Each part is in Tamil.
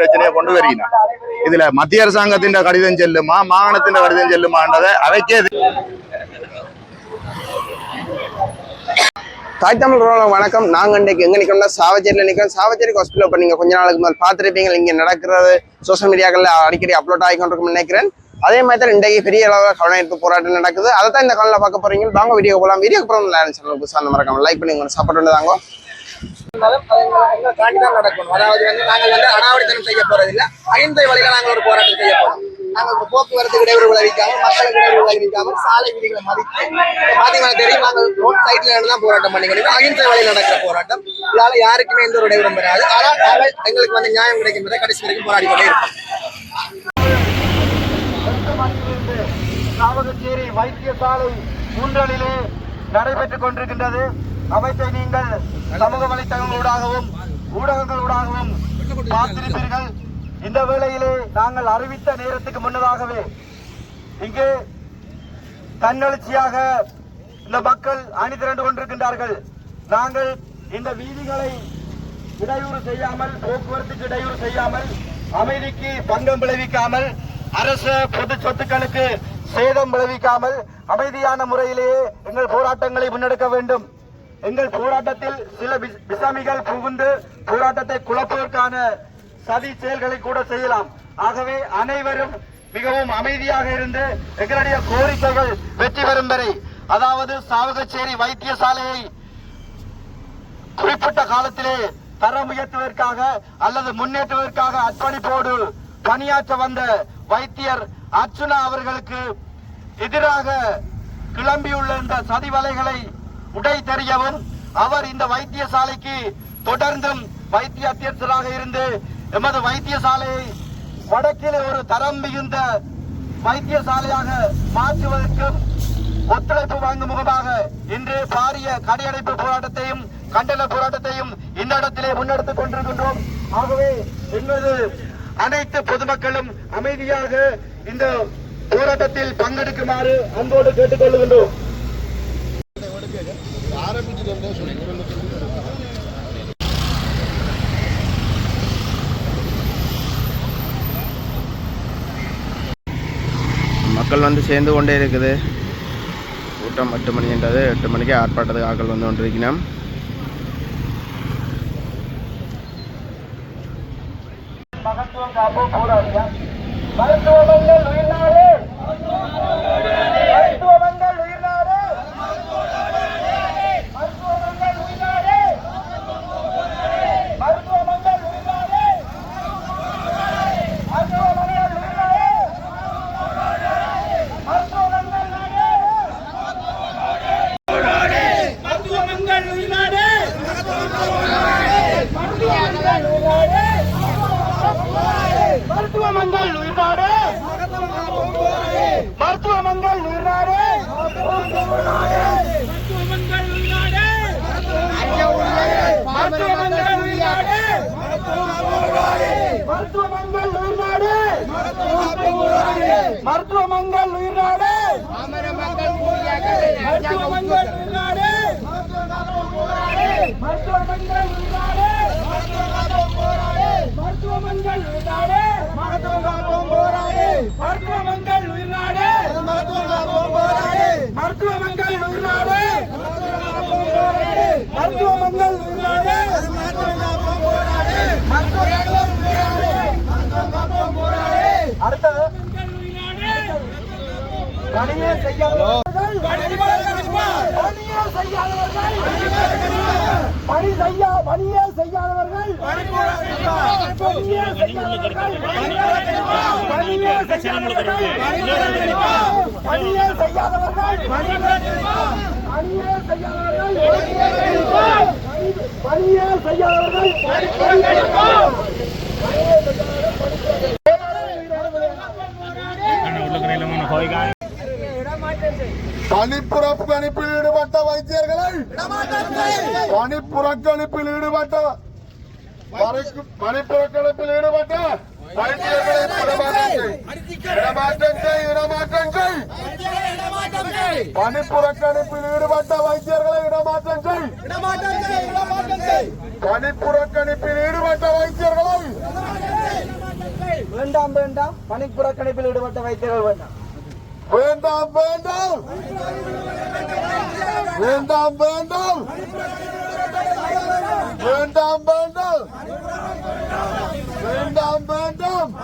பிரச்சனையை கொண்டு வருகிறார் இதுல மத்திய அரசாங்கத்தின் கடிதம் செல்லுமா மாகாணத்தின் கடிதம் செல்லுமான்றதை அவைக்கே தாய் தமிழ் உறவுகளுக்கு வணக்கம். நாங்க இன்றைக்கு எங்க நிக்கிறோம்னா சாவச்சேரியில் நிக்கிறோம். சாவச்சேரி ஹாஸ்பிட்டல் இப்போ நீங்க கொஞ்ச நாளுக்கு முதல் பார்த்துருப்பீங்க. இங்க நடக்கிறது சோஷியல் மீடியாக்கள்ல அடிக்கடி அப்லோட் ஆகிக்கொண்டிருக்கும் நினைக்கிறேன். அதே மாதிரி தான் இன்றைக்கு பெரிய அளவில் கவனஈர்ப்பு போராட்டம் நடக்குது. அதை தான் இந்த காலில் பார்க்க போறீங்க. வாங்க வீடியோ போகலாம் வீடியோ அப்புறம் சேனல் புதுசாக அந்த மறக்காம லைக் பண்ணி உங்களுக்கு சப்போர்ட் தாண்டி தான் நடக்கணும். அதாவது வந்து நாங்கள் வந்து அனாவடித்தனம் செய்ய போறதில்ல. ஐந்தை வழியில் நாங்கள் ஒரு போராட்டம் செய்ய போறோம். நாங்கள் இப்ப போக்குவரத்து இடையூறு விளைவிக்காம மக்களுக்கு இடையூறு விளைவிக்காம சாலை விதிகளை மதித்து இப்ப பாத்தீங்கன்னா தெரியும் நாங்கள் ரோட் சைட்ல இருந்து தான் போராட்டம் பண்ணிக்கிறோம் அகிம்சை வழியில் நடக்கிற போராட்டம். இதனால யாருக்குமே எந்த ஒரு இடையூறும் வராது. ஆனால் நாங்கள் எங்களுக்கு வந்து நியாயம் கிடைக்கும் வரை கடைசி வரைக்கும் போராடி கொண்டே இருப்போம் சாவகச்சேரி வைத்தியசாலை மூன்றலிலே நடைபெற்றுக் கொண்டிருக்கின்றது. அமைச்சை நீங்கள் சமூக வலைத்தளங்களூடாகவும் ஊடகங்களூடாகவும் பார்த்திருப்பீர்கள். இந்த வேளையிலே நாங்கள் அறிவித்த நேரத்துக்கு முன்னதாகவே இங்கே தன்னெழுச்சியாக இந்த மக்கள் அணி திரண்டு கொண்டிருக்கின்றார்கள். நாங்கள் இந்த வீதிகளை இடையூறு செய்யாமல் போக்குவரத்துக்கு இடையூறு செய்யாமல் அமைதிக்கு பங்கம் விளைவிக்காமல் அரச பொது சொத்துக்களுக்கு சேதம் விளைவிக்காமல் அமைதியான முறையிலேயே எங்கள் போராட்டங்களை முன்னெடுக்க வேண்டும். எங்கள் போராட்டத்தில் சில விசாமிகள் புகுந்து போராட்டத்தை குழப்பதற்கான சதி செயல்களை கூட செய்யலாம். ஆகவே அனைவரும் மிகவும் அமைதியாக இருந்து எங்களுடைய கோரிக்கைகள் வெற்றி பெறும் வரை அதாவது சாவகச்சேரி வைத்தியசாலையை குறிப்பிட்ட காலத்திலே தரம் உயர்த்துவதற்காக அல்லது முன்னேற்றுவதற்காக அர்ப்பணிப்போடு பணியாற்ற வந்த வைத்தியர் அர்ச்சுனா அவர்களுக்கு எதிராக கிளம்பியுள்ள இந்த சதி வலைகளை உடை தெரியவும் அவர் இந்த வைத்தியசாலைக்கு தொடர்ந்தும் வைத்திய அத்தியட்சராக இருந்து எமது வைத்தியசாலையை வடக்கில் ஒரு தரம் மிகுந்த வைத்தியசாலையாக மாற்றுவதற்கும் ஒத்துழைப்பு வழங்கும் முகமாக இன்று பாரிய கடையடைப்பு போராட்டத்தையும் கண்டன போராட்டத்தையும் இந்த இடத்திலே முன்னெடுத்துக் கொண்டிருக்கின்றோம். ஆகவே எங்களது அனைத்து பொதுமக்களும் அமைதியாக இந்த போராட்டத்தில் பங்கெடுக்குமாறு அன்போடு கேட்டுக்கொள்கின்றோம். மக்கள் வந்து சேர்ந்து கொண்டே இருக்குது. கூட்டம் எட்டு மணின்றது எட்டு மணிக்கு ஆர்ப்பாட்டத்துக்கு ஆக்கள் வந்து கொண்டிருக்கணும் மகத்துவம் காப்போம் போராடியா மருத்துவமங்கள் உயிர்நாடு மருத்துவமங்கள் உயிர்நாடு மருத்துவமங்கள் உயிர்நாடு மருத்துவமங்கள் உயிர்நாடு மருத்துவமங்கள் உயிர்நாடு மருத்துவமங்கள் நாடு மருத்துவமங்கள் உயிர்நாடு மருத்துவமங்கள் உயிர்நாடு மருத்துவமங்கள் உயிர்நாடு மருத்துவமங்கள் உயிர்நாடு மருத்துவமங்கள் உயிர்நாடு மருத்துவமங்கள் உயிர்நாடு. மருத்துவமங்கள் உயிர்நாடு. மருத்துவமங்கள் உயிர்நாடு. மருத்துவமங்கள் உயிர்நாடு. மருத்துவமங்கள் உயிர்நாடு. மருத்துவமங்கள் உயிர்நாடு. மருத்துவம் காப்போம் போராடு மருத்துவமங்கள் உயிர்நாடு. மருத்துவம் காப்போம் போராடு மருத்துவமங்கள் உயிர்நாடு மருத்துவமங்கள் உயிர்நாடு மருத்துவம் காப்போம் போராடு மருத்துவமங்கள் உயிர்நாடு மருத்துவம் காப்போம் போராடு அடுத்தது பணியே செய்யாதவர்கள். பணியே செய்யாதவர்கள். பணி செய்யா பணியே செய்யாதவர்கள். பணியே செய்யாதவர்கள். பணியே செய்யாதவர்கள். தனிப்புறக்கணிப்பில் ஈடுபட்ட வைத்தியர்களை பனிப்புறக்கணிப்பில் ஈடுபட்ட பனிப்புறக்கணிப்பில் ஈடுபட்ட வைத்தியர்களை இடமாற்றம் செய். இடமாற்றம் செய் பனிப்புறக்கணிப்பில் ஈடுபட்ட வைத்தியர்களை இடமாற்றம் செய். பனிப்புறக்கணிப்பில் ஈடுபட்ட வைத்தியர்களை வேண்டாம் வேண்டாம். பனிப்புறக்கணிப்பில் ஈடுபட்ட வைத்தியர்கள் வேண்டாம். வேண்டாம் வேண்டாம். வேண்டாம் வேண்டாம். வேண்டாம் வேண்டாம். வேண்டாம் வேண்டாம்.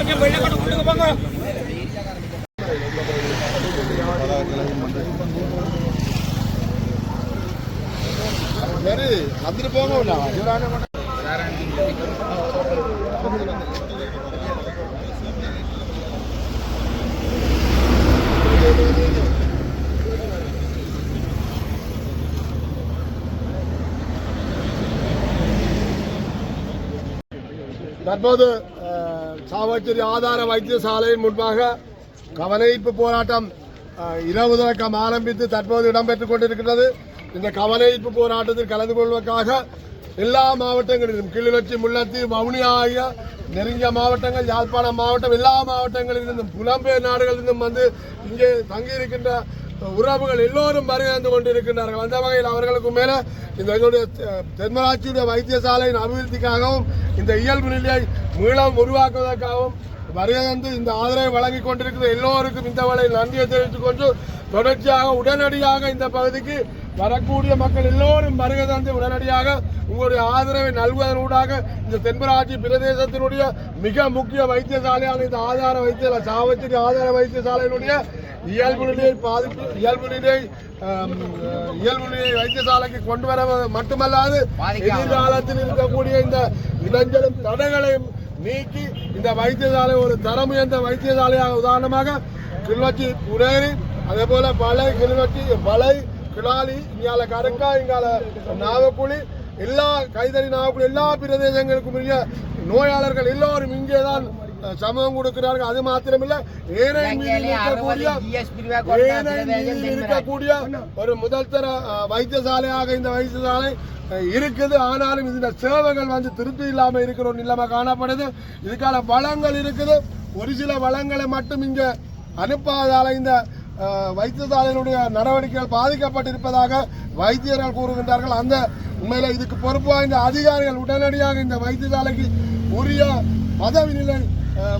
சரி வந்துட்டு போங்க தற்போது சாவச்சேரி ஆதார வைத்தியசாலையின் முன்பாக கவனஈர்ப்பு போராட்டம் இரவு தொடக்கம் ஆரம்பித்து தற்போது இடம்பெற்றுக் கொண்டிருக்கிறது இந்த கவலைப்பு போராட்டத்தில் கலந்து கொள்வதற்காக எல்லா மாவட்டங்களிலும் கிளிநொச்சி முல்லைத்தீவு வவுனியா ஆகிய நெருங்கிய மாவட்டங்கள் யாழ்ப்பாணம் மாவட்டம் எல்லா மாவட்டங்களிலிருந்தும் புலம்பெயர் நாடுகளிலிருந்தும் வந்து இங்கே தங்கியிருக்கின்ற உறவுகள் எல்லோரும் வருகந்து கொண்டிருக்கின்றார்கள். அந்த வகையில் அவர்களுக்கு மேலே இந்த எங்களுடைய தென்மராட்சியுடைய வைத்தியசாலையின் அபிவிருத்திக்காகவும் இந்த இயல்பு நிலையை மீளம் உருவாக்குவதற்காகவும் வருகந்து இந்த ஆதரவை வழங்கி கொண்டிருக்கிற எல்லோருக்கும் இந்த வேளை நன்றியை தெரிவித்துக் கொண்டு தொடர்ச்சியாக உடனடியாக இந்த பகுதிக்கு வரக்கூடிய மக்கள் எல்லோரும் வருகை தந்து உடனடியாக உங்களுடைய ஆதரவை நல்குவதனூடாக இந்த தென்பராட்சி பிரதேசத்தினுடைய மிக முக்கிய வைத்தியசாலையான இந்த ஆதார வைத்திய சாவச்சேரி ஆதார வைத்தியசாலையினுடைய இயல்பு நிலையை பாதிப்பு இயல்பு அஹ், இயல்பு நிலையை வைத்தியசாலைக்கு கொண்டு வர மட்டுமல்லாது எதிர்காலத்தில் இருக்கக்கூடிய இந்த இடைஞ்சலும் தடைகளையும் நீக்கி இந்த வைத்தியசாலை ஒரு தரம் உயர்ந்த வைத்தியசாலையாக உதாரணமாக கிளிநொச்சி புரேரி அதே போல பலை கிளிநொச்சி பலை கிளாலி இங்கால கருக்கா இங்கால நாவக்குழி எல்லா கைதறி நாவக்குழி எல்லா பிரதேசங்களுக்கும் உரிய நோயாளர்கள் எல்லோரும் இங்கே தான் அஹ், சமூகம் கொடுக்கிறார்கள். அது மாத்திரமில்ல ஏனை மீதில் இருக்கக்கூடிய ஒரு முதல் தர வைத்தியசாலையாக இந்த வைத்தியசாலை இருக்குது. ஆனாலும் இந்த சேவைகள் வந்து திருப்தி இல்லாம இருக்கிற ஒரு நிலைமை காணப்படுது. இதுக்கான வளங்கள் இருக்குது. ஒரு சில வளங்களை மட்டும் இங்க அனுப்பாதால இந்த வைத்தியசாலையினுடைய நடவடிக்கைகள் பாதிக்கப்பட்டிருப்பதாக வைத்தியர்கள் கூறுகின்றார்கள். அந்த உண்மையில இதுக்கு பொறுப்பு வாய்ந்த அதிகாரிகள் உடனடியாக இந்த வைத்தியசாலைக்கு உரிய பதவி நிலை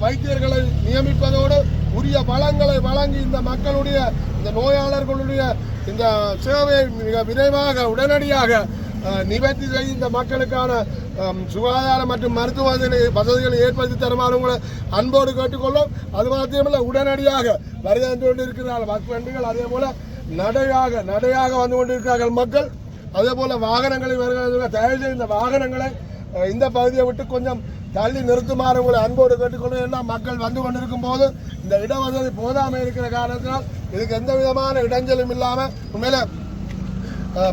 வைத்தியர்களை நியமிப்பதோடு உரிய வளங்களை வழங்கி இந்த மக்களுடைய இந்த நோயாளர்களுடைய இந்த சேவையை மிக விரைவாக உடனடியாக நிவர்த்தி செய்து இந்த மக்களுக்கான சுகாதார மற்றும் மருத்துவ வசதிகளை ஏற்படுத்தி தருமாறு உங்களை அன்போடு கேட்டுக்கொள்ளும். அது மாத்திரமல்ல உடனடியாக வருகை வந்து கொண்டிருக்கிறார்கள். மக்கள் அதே போல நடையாக நடையாக வந்து கொண்டிருக்கிறார்கள் மக்கள். அதே போல வாகனங்களை வருகிற தயவு செய்து இந்த வாகனங்களை இந்த பகுதியை விட்டு கொஞ்சம் தள்ளி நிறுத்துமாறு உங்களை அன்போடு கேட்டுக்கொள்ள எல்லாம் மக்கள் வந்து கொண்டிருக்கும் போது இந்த இடவசதி போதாமல் இருக்கிற காரணத்தினால் இதுக்கு எந்த விதமான இடைஞ்சலும் இல்லாமல் உண்மையில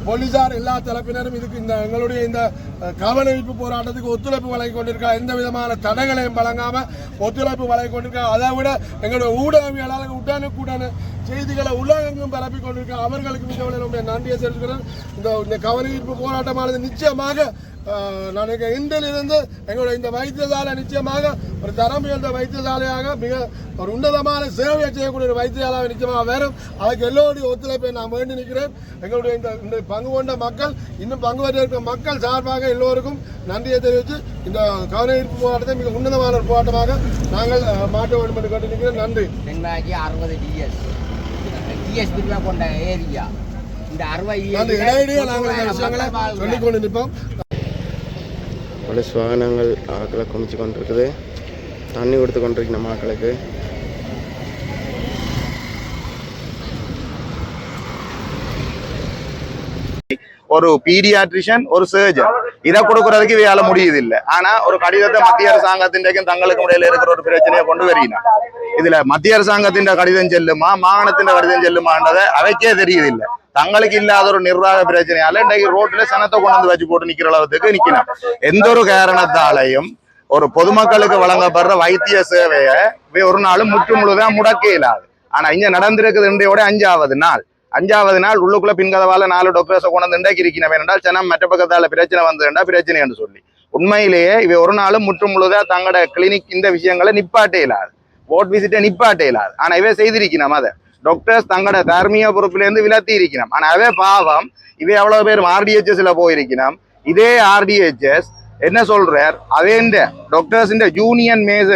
போலீசார் எல்லா தரப்பினரும் இதுக்கு இந்த எங்களுடைய இந்த அஹ், கவனஈர்ப்பு போராட்டத்துக்கு ஒத்துழைப்பு வழங்கி கொண்டிருக்கா எந்த விதமான தடைகளையும் வழங்காம ஒத்துழைப்பு வழங்கி கொண்டிருக்கா அதை விட எங்களுடைய ஊடகவியலாளர்கள் உடனுக்குடனே செய்திகளை உலகெங்கும் பரப்பி கொண்டிருக்கா அவர்களுக்கு மிக என்னுடைய நன்றியை செலுத்துகிறேன் இந்த இந்த கவனஈர்ப்பு போராட்டமானது நிச்சயமாக நான் இங்க இன்றிலிருந்து எங்களுடைய இந்த வைத்தியசாலை நிச்சயமாக ஒரு தரம் உயர்ந்த வைத்தியசாலையாக மிக ஒரு உன்னதமான சேவையை செய்யக்கூடிய ஒரு வைத்தியசாலை நிச்சயமாக வரும். அதுக்கு எல்லோருடைய ஒத்துழைப்பை நான் வேண்டி நிற்கிறேன். எங்களுடைய இந்த பங்கு கொண்ட மக்கள் இன்னும் பங்கு பெற்ற இருக்கிற மக்கள் சார்பாக எல்லோருக்கும் நன்றியை தெரிவித்து இந்த கவனஈர்ப்பு போராட்டத்தை மிக உன்னதமான ஒரு போராட்டமாக நாங்கள் மாற்ற வேண்டும் என்று கேட்டு நிற்கிறேன். நன்றி. தென்பாக்கி அறுபது டிஎஸ் டிஎஸ் பிரிவாக கொண்ட ஏரியா. இந்த அறுபது நாங்கள் சொல்லிக் கொண்டு நிற்போம். போலீஸ் வாகனங்கள் ஆக்களை குமிச்சு கொண்டிருக்குது. தண்ணி கொடுத்து கொண்டிருக்கிற மக்களுக்கு. ஒரு பீடியாட்ரிஷியன் ஒரு சர்ஜன் இதை கொடுக்கறதுக்கு இவையால முடியுது இல்ல ஆனா ஒரு கடிதத்தை மத்திய அரசாங்கத்தின் தங்களுக்கு இடையில இருக்கிற ஒரு பிரச்சனையை கொண்டு வரீங்க இதுல மத்திய அரசாங்கத்தின் கடிதம் செல்லுமா மாகாணத்தின் கடிதம் செல்லுமான்றதை அவைக்கே தெரியுது இல்லை தங்களுக்கு இல்லாத ஒரு நிர்வாக பிரச்சனையால இன்றைக்கு ரோட்ல சனத்தை கொண்டு வந்து வச்சு போட்டு நிக்கிற அளவுக்கு நிக்கணும். எந்த ஒரு காரணத்தாலையும் ஒரு பொதுமக்களுக்கு வழங்கப்படுற வைத்திய சேவையை இவை ஒரு நாளும் முற்று முழுதா முடக்க இயலாது ஆனா இங்க நடந்திருக்குது இன்றையோட அஞ்சாவது நாள். அஞ்சாவது நாள் உள்ளுக்குள்ள பின்கதவால நாலு டாக்டர்ஸை கொண்டு வந்து இண்டாக்கி இருக்கிறவன் என்றால் ஜனம் மற்ற பக்கத்தால பிரச்சனை வந்ததுண்டா பிரச்சனை என்று சொல்லி. உண்மையிலேயே இவை ஒரு நாளும் முற்று முழுதா தங்களோட கிளினிக் இந்த விஷயங்களை நிப்பாட்டே இல்லாது போட் விசிட்டை நிப்பாட்டே இல்லாது ஆனா இவை செய்திருக்கணும் அதை. டாக்டர்ஸ் தங்களோட தார்மீக பொறுப்பிலேருந்து விலத்தி இருக்கணும் ஆனால் அவே பாவம் இவை எவ்வளவு பேர் ஆர்டிஹெச்எஸ்ல போயிருக்கணும் இதே ஆர்டிஹெச்எஸ் என்ன சொல்றார்? அதே டாக்டர்ஸ் யூனியன் மேச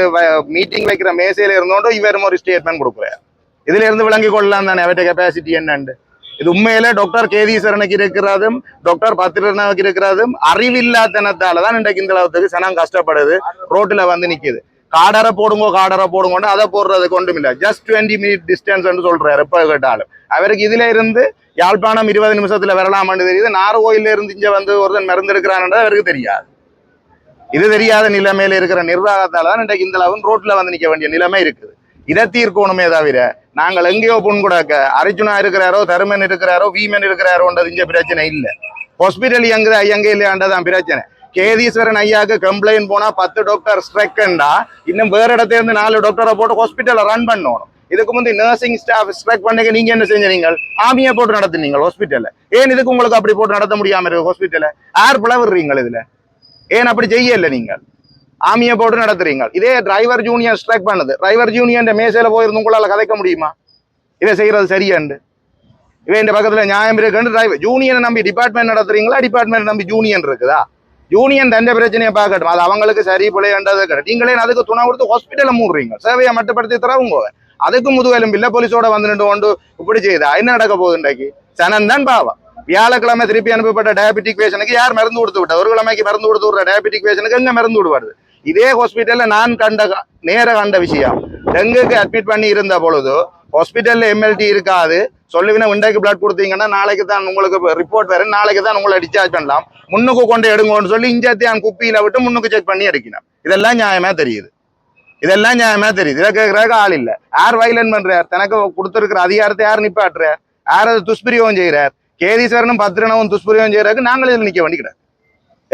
மீட்டிங் வைக்கிற மேசையில இருந்தோண்டும் இவர் ஒரு ஸ்டேட்மெண்ட் கொடுக்குறார். இதுல இருந்து விளங்கி கொள்ளலாம் தானே அவற்ற கெப்பாசிட்டி என்னன்னு இது உண்மையில டாக்டர் கேதீஸ்வரனுக்கு இருக்கிறதும் டாக்டர் பத்திரனுக்கு இருக்கிறதும் அறிவில்லாதனத்தால தான் இன்றைக்கு இந்த அளவுக்கு சனம் கஷ்டப்படுது ரோட்டில் வந்து நிக்குது. காடரை போடுங்க காடரை போடுங்கன்னு அதை போடுறதுக்கு ஒன்றும் இல்லை ஜஸ்ட் டுவெண்ட்டி மினிட் டிஸ்டன்ஸ் சொல்றாரு எப்போ கேட்டாலும். அவருக்கு இதுல இருந்து யாழ்ப்பாணம் இருபது நிமிஷத்துல வரலாமான்னு தெரியுது. நார்கோயில இருந்து இங்க வந்து ஒருத்தன் மருந்து அவருக்கு தெரியாது. இது தெரியாத நிலைமையில இருக்கிற நிர்வாகத்தால தான் இன்றைக்கு இந்த அளவு ரோட்ல வந்து நிக்க வேண்டிய நிலைமை இருக்குது. இதை தீர்க்கணுமே தவிர நாங்கள் எங்கேயோ புண் கொடுக்க அர்ஜுனா இருக்கிறாரோ தருமன் இருக்கிறாரோ வீமன் இருக்கிறாரோன்றது இங்க பிரச்சனை இல்ல. ஹாஸ்பிட்டல் எங்க எங்க இல்லையாண்டதான் பிரச்சனை. கேதீஸ்வரன் ஐயாக்கு கம்ப்ளைண்ட் போனா பத்து டாக்டர் ஸ்ட்ரைக்குண்டா இன்னும் வேற இடத்துல இருந்து நாலு டாக்டரை போட்டு ஹாஸ்பிட்டலை ரன் பண்ணணும். இதுக்கு முந்தி நர்சிங் ஸ்டாஃப் ஸ்ட்ரைக் பண்ணுங்க நீங்க என்ன செஞ்சீங்க ஆமியை போட்டு நடத்துனீங்க ஹாஸ்பிட்டல்ல ஏன் இதுக்கு உங்களுக்கு அப்படி போட்டு நடத்த முடியாம இருக்கு ஹாஸ்பிட்டல்ல யார் பிளவுறீங்க இதுல. ஏன் அப்படி செய்யல நீங்கள்? ஆமியை போட்டு நடத்துறீங்க இதே டிரைவர் ஜூனியர் ஸ்ட்ரைக் பண்ணுது. டிரைவர் ஜூனியர் மேசையில போயிருந்து உங்களால கதைக்க முடியுமா? இதை செய்யறது சரியாண்டு இவன் இந்த பக்கத்துல நியாயம் இருக்குன்னு டிரைவர் ஜூனியரை நம்பி டிபார்ட்மெண்ட் நடத்துறீங்களா? டிபார்ட்மெண்ட் நம்பி ஜூனியன் இருக்குதா? யூனியன் தண்ட பிரச்சனையை பார்க்கட்டும். அது அவங்களுக்கு சரி பிள்ளைன்றது கிடையாது நீங்களே அதுக்கு துணை கொடுத்து ஹாஸ்பிட்டலில் மூடுறீங்க. சேவையை மட்டுப்படுத்தி தரவுங்க. அதுக்கு முதுகெலும்பு இல்ல போலீஸோட வந்து நின்று கொண்டு இப்படி செய்தா? என்ன நடக்க போகுது இன்றைக்கு? சனம் தான் பாவம். வியாழக்கிழமை திருப்பி அனுப்பப்பட்ட டயபெட்டிக் பேஷனுக்கு யார் மருந்து கொடுத்து விட்டா ஒரு கிழமைக்கு மருந்து கொடுத்து விடுற டயபெட்டிக் பேஷனுக்கு எங்கே மருந்து விடுவாரு இதே ஹாஸ்பிட்டலில் நான் கண்ட நேர கண்ட விஷயம். டெங்குக்கு அட்மிட் பண்ணி இருந்த பொழுது ஹாஸ்பிட்டலில் எம்எல்டி இருக்காது. சொல்லுவினா இன்றைக்கு பிளட் கொடுத்தீங்கன்னா நாளைக்கு தான் உங்களுக்கு ரிப்போர்ட் வரும் நாளைக்கு தான் உங்களை டிஸ்சார்ஜ் பண்ணலாம். முன்னுக்கு கொண்டு எடுங்கன்னு சொல்லி இஞ்சத்தியான் குப்பியில விட்டு முன்னுக்கு செக் பண்ணி எடுக்கணும். இதெல்லாம் நியாயமாக தெரியுது. இதெல்லாம் நியாயமாக தெரியுது. இதை கேட்கறதுக்கு ஆள் இல்ல. யார் வயலன் பண்றார்? தனக்கு கொடுத்துருக்கிற அதிகாரத்தை யார் நிப்பாட்டுறார் யார் அதை துஷ்பிரயோகம் செய்யறார் கேதீஸ்வரனும் பத்ரனவும் துஷ்பிரயோகம் செய்கிறாருக்கு நாங்கள் இதில் நிக்க வேண்டிக்கிறார்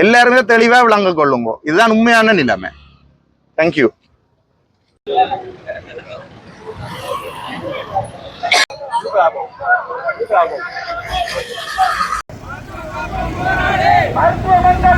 எல்லாருமே தெளிவா விளங்க கொள்ளுங்க. இதுதான் உண்மையான நிலைமை. தேங்க்யூ மருத்துவமன்ற